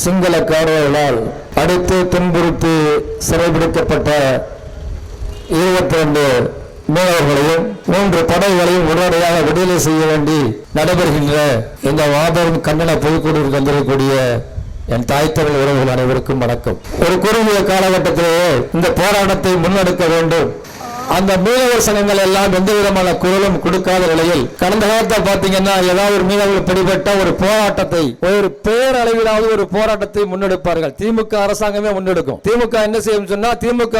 சிங்கள காடுகளால் அடித்து துன்புறுத்தி சிறைபிடிக்கப்பட்ட இருபத்தி ரெண்டு மீனவர்களையும் மூன்று படகுகளையும் உடனடியாக விடுதலை செய்ய வேண்டி நடைபெறுகின்ற இந்த மாபெரும் கண்டன பொதுக்குழுவிற்கு வந்திருக்கக்கூடிய என் தாய் தமிழ் உறவுகள் அனைவருக்கும் வணக்கம். ஒரு குறுகிய காலகட்டத்திலேயே இந்த போராட்டத்தை முன்னெடுக்க வேண்டும். அந்த மீனவர் சங்கங்கள் எல்லாம் எந்த விதமான குரலும் கொடுக்காத நிலையில் கடந்த காலத்தில் பாத்தீங்கன்னா ஏதாவது ஒரு மீனவர் பிடிபட்ட ஒரு போராட்டத்தை ஒரு பேரளவிலாவது ஒரு போராட்டத்தை முன்னெடுப்பார்கள். திமுக அரசாங்கமே முன்னெடுக்கும். திமுக என்ன செய்யும் சொன்னா திமுக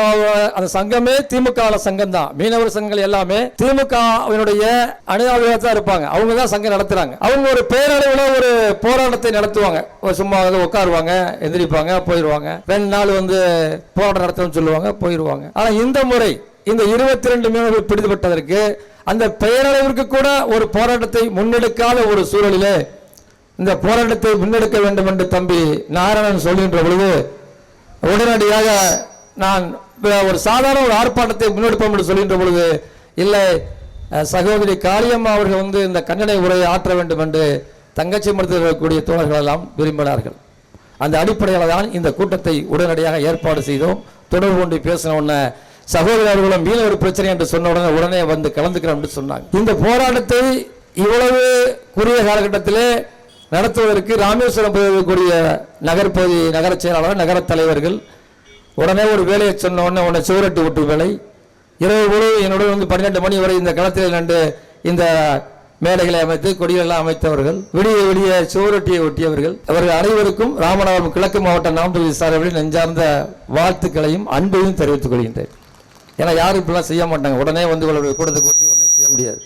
அந்த சங்கமே திமுக சங்கம் தான். மீனவர் சங்கங்கள் எல்லாமே திமுக அணியாளர்களாக தான் இருப்பாங்க. அவங்க தான் சங்கம் நடத்துறாங்க. அவங்க ஒரு பேரளவில் ஒரு போராட்டத்தை நடத்துவாங்க. சும்மா உட்காருவாங்க எந்திரிப்பாங்க போயிடுவாங்க ரெண்டு நாள் வந்து போராட்டம் நடத்தணும்னு சொல்லுவாங்க போயிடுவாங்க ஆனா இந்த முறை இந்த இருபத்தி ரெண்டு மீனவர்கள் பிடிபட்டதற்கு அந்த பெயரளவிற்கு கூட ஒரு போராட்டத்தை முன்னெடுக்காத ஒரு சூழலிலே இந்த போராட்டத்தை முன்னெடுக்க வேண்டும் என்று தம்பி நாராயணன் சொல்கின்ற பொழுது உடனடியாக நான் ஒரு சாதாரண ஒரு ஆர்ப்பாட்டத்தை முன்னெடுப்போம் என்று சொல்கின்ற பொழுது இல்லை சகோதரி காளியம்மா அவர்கள் வந்து இந்த கண்டனை உரையை ஆற்ற வேண்டும் என்று தங்கச்சி மரத்தில் இருக்கக்கூடிய தோழர்கள் எல்லாம் விரும்பினார்கள். அந்த அடிப்படையில் தான் இந்த கூட்டத்தை உடனடியாக ஏற்பாடு செய்தோம். தொடர்பு கொண்டு பேசின உடனே சகோதரர்களும் மீன ஒரு பிரச்சனை என்று சொன்ன உடனே உடனே வந்து கலந்துக்கிறோம் என்று சொன்னாங்க. இந்த போராட்டத்தை இவ்வளவு குறுகிய காலகட்டத்திலே நடத்துவதற்கு ராமேஸ்வரம் பகுதியில் நகர்பகுதி நகர செயலாளர் நகர தலைவர்கள் உடனே ஒரு வேலையை சொன்ன உடனே உடனே சுவரட்டி விட்டு வேலை இரவு முழு என்னுடன் வந்து பன்னிரெண்டு மணி வரை இந்த களத்தில் நின்று இந்த மேடைகளை அமைத்து கொடிகளெல்லாம் அமைத்தவர்கள் விடிய விடிய சுவரொட்டியை ஒட்டியவர்கள் அவர்கள் அனைவருக்கும் ராமநாதபுரம் கிழக்கு மாவட்ட நாமக்கல் சார்பில் நெஞ்சார்ந்த வாழ்த்துக்களையும் அன்பையும் தெரிவித்துக் கொள்கின்றேன். ஏன்னா யாரும் இப்படிலாம் செய்ய மாட்டாங்க. உடனே வந்து இவளுடைய கூட்டத்தை கூட்டி உடனே செய்ய முடியாது.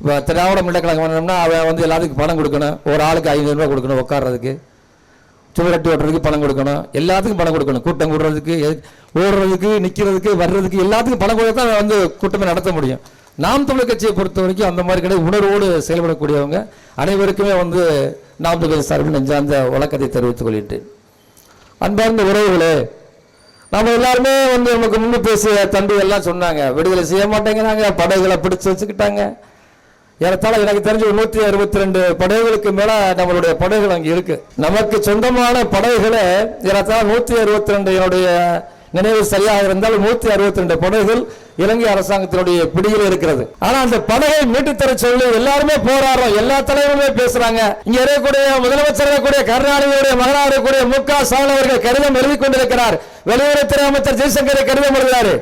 இப்போ திராவிட முன்னேற்ற பண்ணணும்னா அவன் வந்து எல்லாத்துக்கும் பணம் கொடுக்கணும். ஒரு ஆளுக்கு ஐநூறுரூவா கொடுக்கணும் உட்காடுறதுக்கு சுவரட்டி ஓட்டுறதுக்கு பணம் கொடுக்கணும். எல்லாத்துக்கும் பணம் கொடுக்கணும். கூட்டம் கூடுறதுக்கு ஓடுறதுக்கு நிற்கிறதுக்கு வர்றதுக்கு எல்லாத்துக்கும் பணம் கொடுத்து தான் வந்து கூட்டமே நடத்த முடியும். நாம் தமிழர் கட்சியை பொறுத்த வரைக்கும் அந்த மாதிரி கிடையாது. உணர்வோடு செயல்படக்கூடியவங்க அனைவருக்குமே வந்து நாம் தமிழர் சார்பில் நெஞ்சார்ந்த வழக்கத்தை தெரிவித்துக் கொள்கின்றேன். அன்பார்ந்த உறவுகளே நம்ம எல்லாருமே வந்து நமக்கு முன்னு பேசிய தம்பி எல்லாம் சொன்னாங்க விடுதலை செய்ய மாட்டேங்கிறாங்க படகுகளை பிடிச்சு வச்சுக்கிட்டாங்க. ஏறத்தாழ எனக்கு தெரிஞ்ச நூற்றி அறுபத்தி ரெண்டு படைகளுக்கு மேலே நம்மளுடைய படகுகள் அங்கே இருக்கு. நமக்கு சொந்தமான படகுகளை ஏறத்தாழ நூற்றி அறுபத்தி ரெண்டு என்னுடைய நினைவு சரியாக இருந்தால் நூத்தி அறுபத்தி ரெண்டு படகுகள் இலங்கை அரசாங்கத்தினுடைய பிடியில் இருக்கிறது. ஆனா அந்த படகை மீட்டுத்தர சொல்லி எல்லாருமே போராடுறோம். எல்லா தலைவருமே பேசுறாங்க. இங்க இருக்கக்கூடிய முதலமைச்சர் இருக்கக்கூடிய கருணாநிதியுடைய மகனாக இருக்கக்கூடிய மு க ஸ்டாலின் அவர்கள் கடிதம் எழுதி கொண்டிருக்கிறார். வெளியுறவுத்துறை அமைச்சர் ஜெய்சங்கரை கடிதம் எழுதுறாரு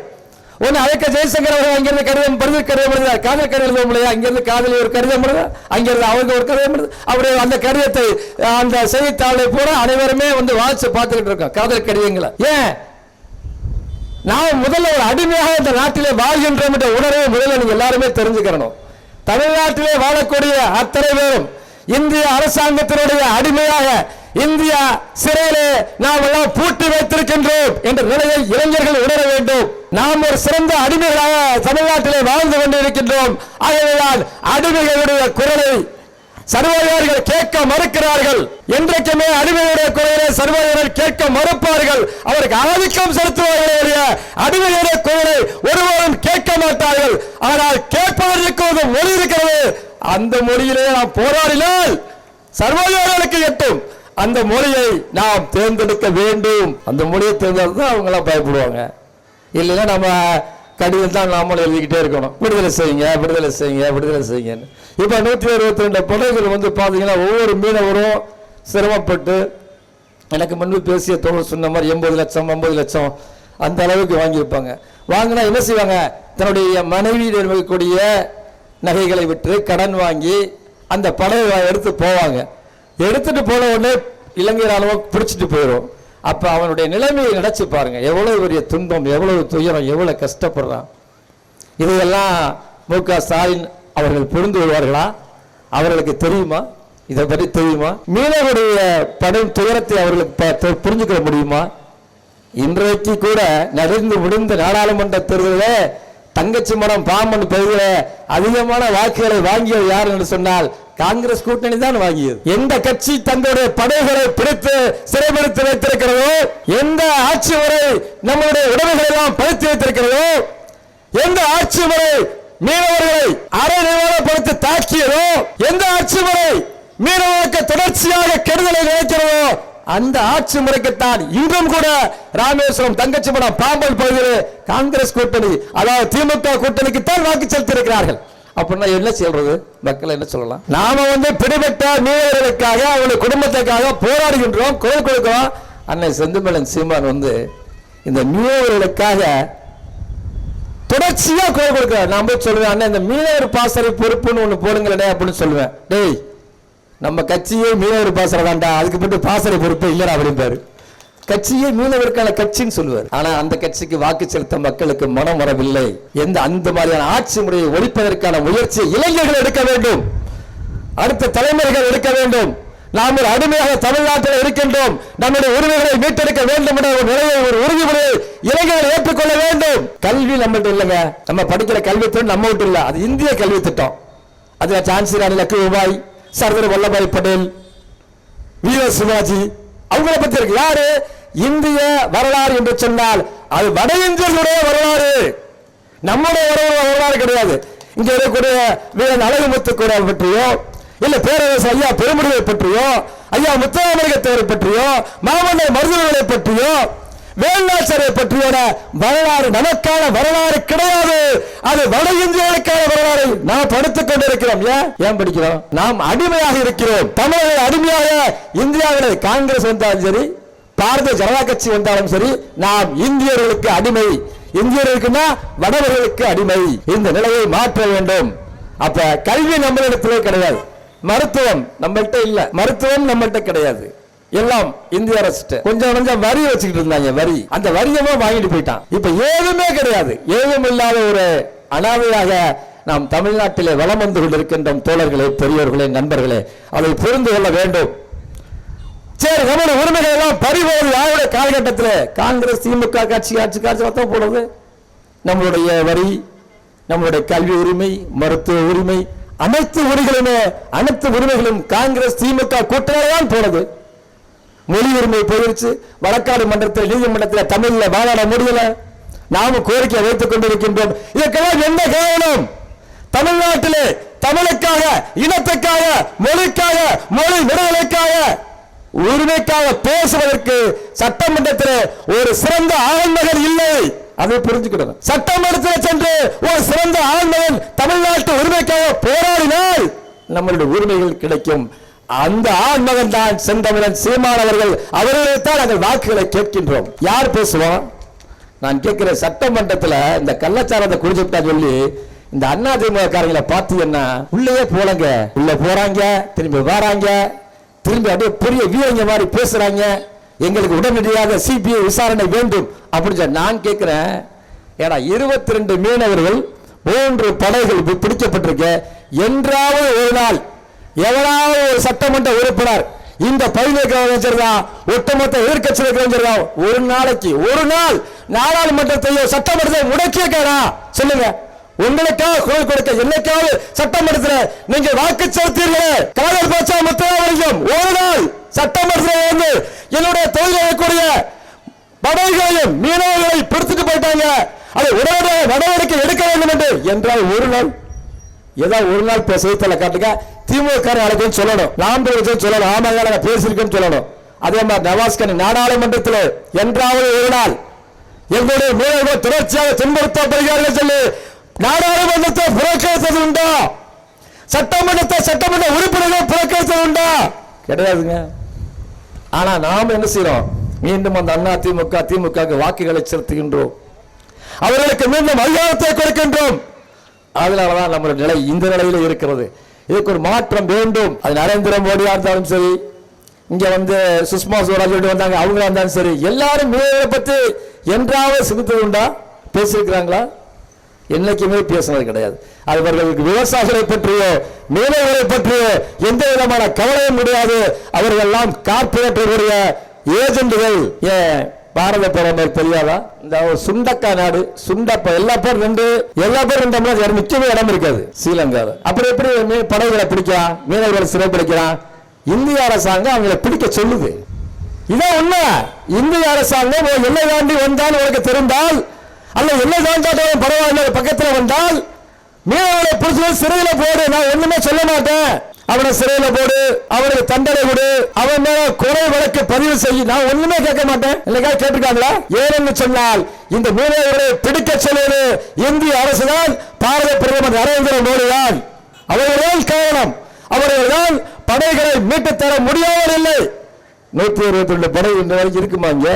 ஒன்னு அதுக்கு ஜெய்சங்கர் அவர்கள் அங்கிருந்து கடிதம் பருதி கடிதம் எழுதுறார் காதல் கடிதம் எழுத முடியாது அங்கிருந்து காதல் ஒரு கடிதம் எழுது அங்கிருந்து அவங்க ஒரு கடிதம் எழுது அவருடைய அந்த கடிதத்தை அந்த செய்தித்தாளை பூரா அனைவருமே வந்து வாசிச்சு பார்த்துக்கிட்டு இருக்கோம். காதல் கடிதங்களை. ஏன்? நாம் முதல்ல ஒரு அடிமையாக இந்த நாட்டிலே வாழ்கின்றோம் என்ற உணர்வை முதல்ல நீங்க எல்லாருமே தெரிஞ்சுக்கிறணும். தமிழ்நாட்டிலே வாழக்கூடிய அத்தனை பேரும் இந்திய அரசாங்கத்தினுடைய அடிமையாக இந்தியா சிறையிலே நாம் எல்லாம் பூட்டி வைத்திருக்கின்றோம் என்ற நிலையை இளைஞர்கள் உணர வேண்டும். நாம் ஒரு சிறந்த அடிமைகளாக தமிழ்நாட்டிலே வாழ்ந்து கொண்டிருக்கின்றோம். ஆகவேதான் அடிமைகளுடைய குரலை சர்வாதிகாரிகள் கேட்க மறுக்கிறார்கள். என்றைக்குமே அடிமையுடைய குரலை சர்வாதிகாரிகள் கேட்க மறுப்பார்கள். அவருக்கு ஆதிக்கம் செலுத்துவார்களே அடிமையுடைய குரலை ஒருவரும் கேட்க மாட்டார்கள். ஆனால் கேட்பதற்கு ஒரு மொழி இருக்கிறது. அந்த மொழியிலே நாம் போராடினால் சர்வாதிகாரிகளுக்கு எட்டும். அந்த மொழியை நாம் தேர்ந்தெடுக்க வேண்டும். அந்த மொழியை தேர்ந்தெடுத்து அவங்களாம் பயப்படுவாங்க. இல்லைன்னா நம்ம கடிதம் தான் நாமளும் எழுதிக்கிட்டே இருக்கணும். விடுதலை செய்யுங்க விடுதலை செய்யுங்க விடுதலை செய்யுங்கன்னு. இப்போ நூற்றி அறுபத்தி ரெண்டு படகுகள் வந்து பார்த்தீங்கன்னா ஒவ்வொரு மீனவரும் சிரமப்பட்டு எனக்கு முன்பு பேசிய தோழர் சொன்ன மாதிரி எண்பது லட்சம் ஐம்பது லட்சம் அந்த அளவுக்கு வாங்கியிருப்பாங்க. வாங்கினா என்ன செய்வாங்க? தன்னுடைய மனைவி இருக்கக்கூடிய நகைகளை விட்டு கடன் வாங்கி அந்த படகை எடுத்து போவாங்க. எடுத்துட்டு போன உடனே இலங்கை ராணுவம் பிடிச்சிட்டு போயிடும் அப்போ அவனுடைய நிலைமையை நினச்சி பாருங்க. எவ்வளவு பெரிய துன்பம் எவ்வளவு துயரம் எவ்வளவு கஷ்டப்படுறான். இதையெல்லாம் மு க ஸ்டாலின் அவர்கள் புரிந்து கொள்வார்களா? அவர்களுக்கு தெரியுமா? இதை பற்றி தெரியுமா? மீனவருடைய படும் துயரத்தை அவர்களுக்கு புரிஞ்சுக்க முடியுமா? இன்றைக்கு கூட நடந்து முடிந்த நாடாளுமன்ற தேர்தலில் தங்கச்சி மடம் பாம்பன் பகுதியில் அதிகமான வாக்குகளை வாங்கியது யார் என்று சொன்னால் காங்கிரஸ் கூட்டணி தான் வாங்கியது. எந்த கட்சி தங்களுடைய படைகளை பிடித்து சிறைப்படுத்தி வைத்திருக்கிறதோ எந்த ஆட்சி முறை நம்மளுடைய உடமைகளை எல்லாம் படுத்தி வைத்திருக்கிறதோ எந்த ஆட்சி முறை மீனவர்களை அரை நிர்வாகப்படுத்தி தாக்கியதோ எந்த ஆட்சி முறை மீனவர்களுக்கு தொடர்ச்சியாக கெடுதலை நினைக்கிறதோ அந்த ஆட்சி முறைக்குத்தான் இன்றும் கூட ராமேஸ்வரம் தங்கச்சிபுரம் பாம்பல் பகுதியில் காங்கிரஸ் கூட்டணி அதாவது திமுக கூட்டணிக்கு தான் வாக்கு செலுத்தியிருக்கிறார்கள். அப்படின்னா என்ன சொல்றது? மக்கள் என்ன சொல்லலாம்? நாம வந்து பிடிபட்ட மீனவர்களுக்காக அவங்களுடைய குடும்பத்துக்காக போராடுகின்றோம் குரல் கொடுக்கிறோம். அன்னை செந்தமிழன் சீமான் வந்து இந்த மீனவர்களுக்காக தொடர்ச்சியா குரல் கொடுக்கிறார். நான் போய் சொல்லுவேன் அண்ணன் இந்த மீனவர் பாசறை பொறுப்புன்னு ஒண்ணு போடுங்களே அப்படின்னு சொல்லுவேன். டேய் நம்ம கட்சியே மீனவர் பாசறை தான்டா அதுக்கு மட்டும் பாசறை பொறுப்பு இல்லடா அப்படிம்பாரு. கட்சியே மீனவருக்கான கட்சின்னு சொல்லுவார். ஆனா அந்த கட்சிக்கு வாக்கு செலுத்த மக்களுக்கு மனம் வரவில்லை. எந்த அந்த மாதிரியான ஆட்சி முறையை ஒழிப்பதற்கான முயற்சியை இளைஞர்கள் எடுக்க வேண்டும். அடுத்த தலைமுறைகள் எடுக்க வேண்டும். நாம் ஒரு அடிமையாக தமிழ்நாட்டில் இருக்கின்றோம். நம்முடைய உரிமைகளை மீட்டெடுக்க வேண்டும் என்ற ஒரு நிலையை ஒரு உறுதிமொழியை இளைஞர்கள் ஏற்றுக்கொள்ள வேண்டும். கல்வி நம்மகிட்ட இல்லைங்க. நம்ம படிக்கிற கல்வி திட்டம் நம்ம மட்டும் இல்லை. அது இந்திய கல்வி திட்டம். அதுல ஜான்சி ராணி லக்ஷ்மிபாய் சர்தார் வல்லபாய் பட்டேல் வீர சிவாஜி அவங்கள பத்தி இருக்கு. யாரு? இந்திய வரலாறு என்று சொன்னால் அது வட இந்தியர்களுடைய வரலாறு. நம்முடைய வரலாறு வரலாறு கிடையாது. இங்க இருக்கக்கூடிய வீரன் அழகுமுத்து கூட பற்றியோ இல்ல பேரரசு ஐயா பெருமுடிவை பற்றியோ ஐயா முத்தராமலிங்க தேவரை பற்றியோ மாமன்னர் மருதுகளை பற்றியோ வேலாச்சரை பற்றியோட வரலாறு நமக்கான வரலாறு கிடையாது. அது வட இந்தியர்களுக்கான வரலாறு நாம் படித்துக் கொண்டிருக்கிறோம். ஏன்? ஏன் படிக்கிறோம்? நாம் அடிமையாக இருக்கிறோம். தமிழர்கள் அடிமையாக இந்தியாவில் காங்கிரஸ் வந்தாலும் சரி பாரதிய ஜனதா கட்சி வந்தாலும் சரி நாம் இந்தியர்களுக்கு அடிமை. இந்தியர்களுக்குன்னா வடவர்களுக்கு அடிமை. இந்த நிலையை மாற்ற வேண்டும். அப்ப கல்வி நம்மளிடத்திலே கிடையாது. மருத்துவம் நம்மள்கிட்ட இல்ல. மருத்துவம் நம்மள்கிட்ட கிடையாது. எல்லாம் இந்திய அரசு கொஞ்சம் கொஞ்சம் வரி வச்சுக்கிட்டு இருந்தாங்க வரி. அந்த வரியமா வாங்கிட்டு போயிட்டான். இப்ப ஏதுமே கிடையாது. ஏதும் இல்லாத ஒரு அனாதையாக நாம் தமிழ்நாட்டிலே வளம் வந்து கொண்டிருக்கின்றோம் தோழர்களே பெரியோர்களே நண்பர்களே. அதை புரிந்து கொள்ள வேண்டும். சரி நம்மளுடைய உரிமைகள் எல்லாம் பறிபோவது யாருடைய காலகட்டத்தில்? காங்கிரஸ் திமுக கட்சி ஆட்சி காட்சி தான் போடுறது? நம்மளுடைய வரி நம்மளுடைய கல்வி உரிமை மருத்துவ உரிமை அனைத்து உரிமைகளுமே அனைத்து உரிமைகளும் காங்கிரஸ் திமுக கூட்டணி தான் போனது மொழி உரிமை போயிருச்சு. வழக்காடு மன்றத்தில் நீதிமன்றத்தில் தமிழ்ல வாதாட முடியல. நாம கோரிக்கை வைத்துக் கொண்டிருக்கின்றோம். இதற்கெல்லாம் என்ன காரணம்? தமிழ்நாட்டிலே தமிழுக்காக இனத்துக்காக மொழிக்காக மொழி விடுதலைக்காக உரிமைக்காக பேசுவதற்கு சட்டமன்றத்தில் ஒரு சிறந்த ஆண்மகன் இல்லை. அதை புரிஞ்சுக்கிடணும். சட்டமன்றத்தில் சென்று ஒரு சிறந்த ஆண்மகன் தமிழ்நாட்டு உரிமைக்காக போராடினால் நம்மளுடைய உரிமைகள் கிடைக்கும். அந்த ஆண்மகன் தான் செந்தமிழன் சீமான் அவர்கள். அவர்களைத்தான் நாங்கள் வாக்குகளை கேட்கின்றோம். யார் பேசுவோம் நான் கேட்கிற சட்டமன்றத்துல இந்த கள்ளச்சாரத்தை குடிச்சுட்டா சொல்லி இந்த அண்ணா திமுக காரங்களை பார்த்தீங்கன்னா உள்ளே போலங்க. உள்ள போறாங்க. திரும்பி வராங்க. திரும்பி அப்படியே பெரிய வீரங்க மாதிரி பேசுறாங்க. எங்களுக்கு உடனடியாக சிபிஐ விசாரணை வேண்டும் அப்படின்னு சொல்லி நான் கேட்குறேன் ஏடா இருபத்தி ரெண்டு மீனவர்கள் மூன்று படைகள் பிடிக்கப்பட்டிருக்க. என்றாவது ஒரு நாள் எவனாவது ஒரு சட்டமன்ற உறுப்பினர் இந்த பயிலுக்கு வச்சிருந்தான் ஒட்டுமொத்த எதிர்கட்சியில் இருக்கிற ஒரு நாளைக்கு ஒரு நாள் நாடாளுமன்றத்தையோ சட்டமன்றத்தை முடக்கியிருக்காரா? சொல்லுங்க. உங்களுக்காக குரல் கொடுக்க என்னைக்காவது சட்டமன்றத்தில் நீங்க வாக்கு செலுத்தீர்களே. காதல் பாச்சா முத்தராமலிங்கம் ஒரு நாள் சட்டமன்றத்தில் வந்து என்னுடைய தொழில் செய்யக்கூடிய படகுகளையும் மீனவர்களை பிடித்துட்டு போயிட்டாங்க. அதை உடனடியாக நடவடிக்கை எடுக்க வேண்டும் என்று என்றால் ஒரு நாள் ஏதாவது ஒரு நாள் இப்போ செய்தித்தாள காட்டுங்க. திமுக அழைக்கும் சொல்லணும். நாம் பேசும் சொல்லணும். ஆமாங்க நாங்க பேசியிருக்கோம் சொல்லணும். அதே மாதிரி நவாஸ்கனி நாடாளுமன்றத்தில் என்றாவது ஒரு நாள் எங்களுடைய மீனவர்கள் தொடர்ச்சியாக துன்புறுத்தப்படுகிறார்கள் சொல்லி நாடாளுமன்றத்தை புறக்கணித்தது உண்டா சட்டமன்றத்தை சட்டமன்ற உறுப்பினர்கள் புறக்கணித்தது உண்டா கிடையாதுங்க. ஆனா நாம் என்ன செய்யறோம் மீண்டும் அந்த அண்ணா திமுக திமுக வாக்குகளை செலுத்துகின்றோம். அவர்களுக்கு மீண்டும் அதிகாரத்தை கொடுக்கின்றோம். அதனாலதான் நம்முடைய நிலை இந்த நிலையில இருக்கிறது. இதுக்கு ஒரு மாற்றம் வேண்டும். அது நரேந்திர மோடியா இருந்தாலும் சரி இங்க வந்து சுஷ்மா சுவராஜ் வந்தாங்க அவங்களா இருந்தாலும் சரி எல்லாரும் மீனவர்களை பத்தி என்றாவது சிந்தித்தது உண்டா பேசியிருக்கிறாங்களா? என்னைக்குமே பேசுனது கிடையாது. அவர்களுக்கு விவசாயிகளை பற்றியோ மீனவர்களை பற்றியோ எந்த விதமான கவலையும் கிடையாது. அவர்கள் எல்லாம் கார்பரேட்டுடைய ஏஜெண்டுகள் ஏன்? பாரத பிரதமர் தெரியாதா? இந்த ஒரு சுண்டக்கா நாடு சுண்டப்ப எல்லா பேரும் ரெண்டு எல்லா பேரும் ரெண்டு தமிழக நிச்சயமே இடம் இருக்காது. ஸ்ரீலங்காவில் அப்புறம் எப்படி மீ- படகுகளை பிடிக்கிறான் மீனவர்களை சிறை இந்திய அரசாங்கம் அவங்களை பிடிக்க சொல்லுது. இதான் உண்மை. இந்திய அரசாங்கம் ஒரு எல்லை தாண்டி வந்தால் உனக்கு தெரிந்தால் அல்ல என்ன தாண்டாட்டம் பரவாயில்ல பக்கத்தில் வந்தால் மீனவர்களை பிடிச்சது சிறையில போடு நான் ஒண்ணுமே சொல்ல மாட்டேன். அவனை சிறையில போடு அவனுக்கு தண்டனை கொடு அவன் மேல குறை வழக்கு பதிவு செய்ய நான் ஒண்ணுமே கேட்க மாட்டேன். இல்லைக்கா கேட்டிருக்காங்களா? ஏன்னு சொன்னால் இந்த மீனவர்களை பிடிக்க சொல்வது இந்திய அரசுதான் பாரத பிரதமர் நரேந்திர மோடி தான் அவர்கள்தான் காரணம். அவர்கள்தான் படைகளை மீட்டு தர முடியாமல் இல்லை. நூத்தி இருபத்தி ரெண்டு படை இந்த வரைக்கும் இருக்குமாங்க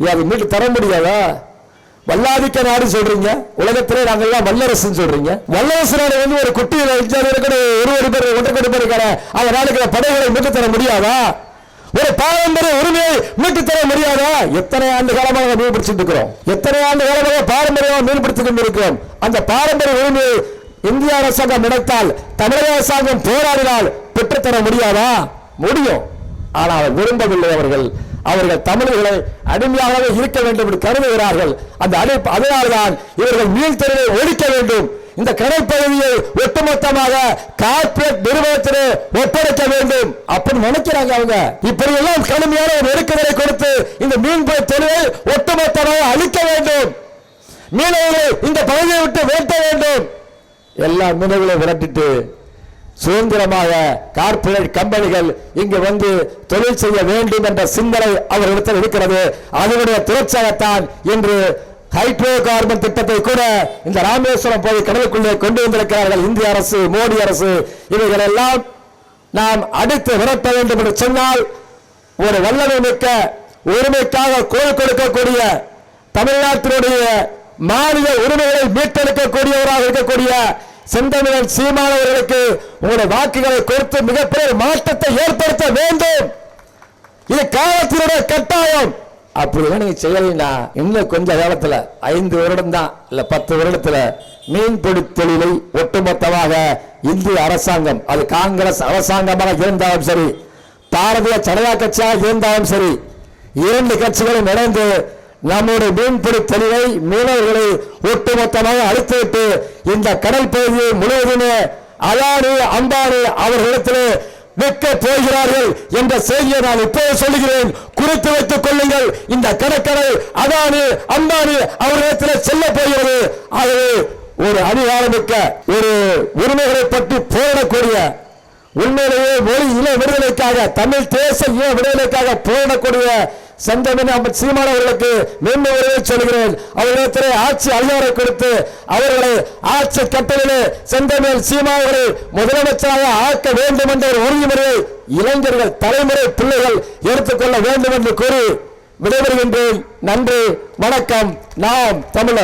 அது அதை மீட்டு தர முடியாதா? வல்லாதிக்க நாடு சொல்றீங்க. உலகத்திலே நாங்கள் எல்லாம் வல்லரசுன்னு சொல்றீங்க. வல்லரசு நாடு வந்து ஒரு குட்டியில் இருக்கிற ஒரு ஒரு பேர் ஒன்று கொண்டு போயிருக்கார அந்த நாடுகளை படைகளை மீட்டு தர முடியாதா? ஒரு பாரம்பரிய உரிமையை மீட்டு தர முடியாதா? எத்தனை ஆண்டு காலமாக நாங்கள் மீன் பிடிச்சிட்டு இருக்கிறோம். எத்தனை ஆண்டு காலமாக பாரம்பரியமாக மீன்பிடித்துக் கொண்டிருக்கிறோம். அந்த பாரம்பரிய உரிமையை இந்திய அரசாங்கம் நினைத்தால் தமிழக அரசாங்கம் போராடினால் பெற்றுத்தர முடியாதா? முடியும். ஆனால் விரும்பவில்லை அவர்கள். அவர்கள் தமிழர்களை அடிமையாகவே இருக்க வேண்டும் என்று கருதுகிறார்கள். அந்த அடை அதனால்தான் இவர்கள் மீள்தொழிலை ஒழிக்க வேண்டும். இந்த கடல் பகுதியை ஒட்டுமொத்தமாக கார்ப்பரேட் நிறுவனத்திலே ஒப்படைக்க வேண்டும். அப்படின்னு நினைக்கிறாங்க அவங்க. இப்படி எல்லாம் கடுமையான ஒரு நெருக்கடியை கொடுத்து இந்த மீன்பிடி தொழிலை ஒட்டுமொத்தமாக அழிக்க வேண்டும். மீனவர்களை இந்த பகுதியை விட்டு வேட்ட வேண்டும். எல்லா மீனவர்களை விரட்டிட்டு சுதந்திரமாக கார்ப்பரேட் கம்பெனிகள் இங்கு வந்து தொழில் செய்ய வேண்டும் என்ற சிந்தனை அவர்களிடத்தில் இருக்கிறது. அதனுடைய தொடர்ச்சியாகத்தான் இன்று ஹைட்ரோ கார்பன் திட்டத்தை கூட இந்த ராமேஸ்வரம் போய் கடலுக்குள்ளே கொண்டு வந்திருக்கிறார்கள். இந்திய அரசு மோடி அரசு. இவைகள் எல்லாம் நாம் அடுத்து விரட்ட வேண்டும் என்று சொன்னால் ஒரு வல்லமை மிக்க உரிமைக்காக குரல் கொடுக்கக்கூடிய தமிழ்நாட்டினுடைய மாநில உரிமைகளை மீட்டெடுக்கக்கூடியவராக இருக்கக்கூடிய செந்தமிழன் சீமானவர்களுக்கு உங்களுடைய வாக்குகளை கொடுத்து மிகப்பெரிய மாற்றத்தை ஏற்படுத்த வேண்டும். இது காலத்தினுடைய கட்டாயம். அப்படிதான் நீங்க செய்யலைன்னா இன்னும் கொஞ்ச காலத்துல ஐந்து வருடம் தான் இல்ல பத்து வருடத்துல மீன்பிடி தொழிலை ஒட்டுமொத்தமாக இந்திய அரசாங்கம் அது காங்கிரஸ் அரசாங்கமாக இருந்தாலும் சரி பாரதிய ஜனதா கட்சியாக இருந்தாலும் சரி இரண்டு கட்சிகளும் இணைந்து நம்முடைய மீன்பிடி தொழிலை மீனவர்களை ஒட்டுமொத்தமாக அழித்துவிட்டு இந்த கடல் பகுதியை முழுவதுமே அலானி அம்பானி அவர்களிடத்திலே விற்க போகிறார்கள் என்ற செய்தியை நான் இப்போது சொல்லுகிறேன். குறித்து வைத்துக் கொள்ளுங்கள். இந்த கடற்கரை அதானி அம்பானி அவர்களிடத்தில் செல்ல போகிறது. ஆகவே ஒரு அதிகாரமிக்க ஒரு உரிமைகளை பற்றி போடக்கூடிய உண்மையிலேயே மொழி இன விடுதலைக்காக தமிழ் தேச இன விடுதலைக்காக சந்தமின் சீமான் அவர்களுக்கு சீமானவர்களுக்கு மேன்மையை சொல்கிறேன் அவர்களிடத்திலே ஆட்சி அதிகாரம் கொடுத்து அவர்களை ஆட்சி கட்டளிலே செந்தமிழ் சீமானவர்களை முதலமைச்சராக ஆக்க வேண்டும் என்ற ஒரு உறுதிமுறையை இளைஞர்கள் தலைமுறை பிள்ளைகள் எடுத்துக்கொள்ள வேண்டும் என்று கூறி விடைபெறுகின்றேன். நன்றி வணக்கம். நாம் தமிழர்.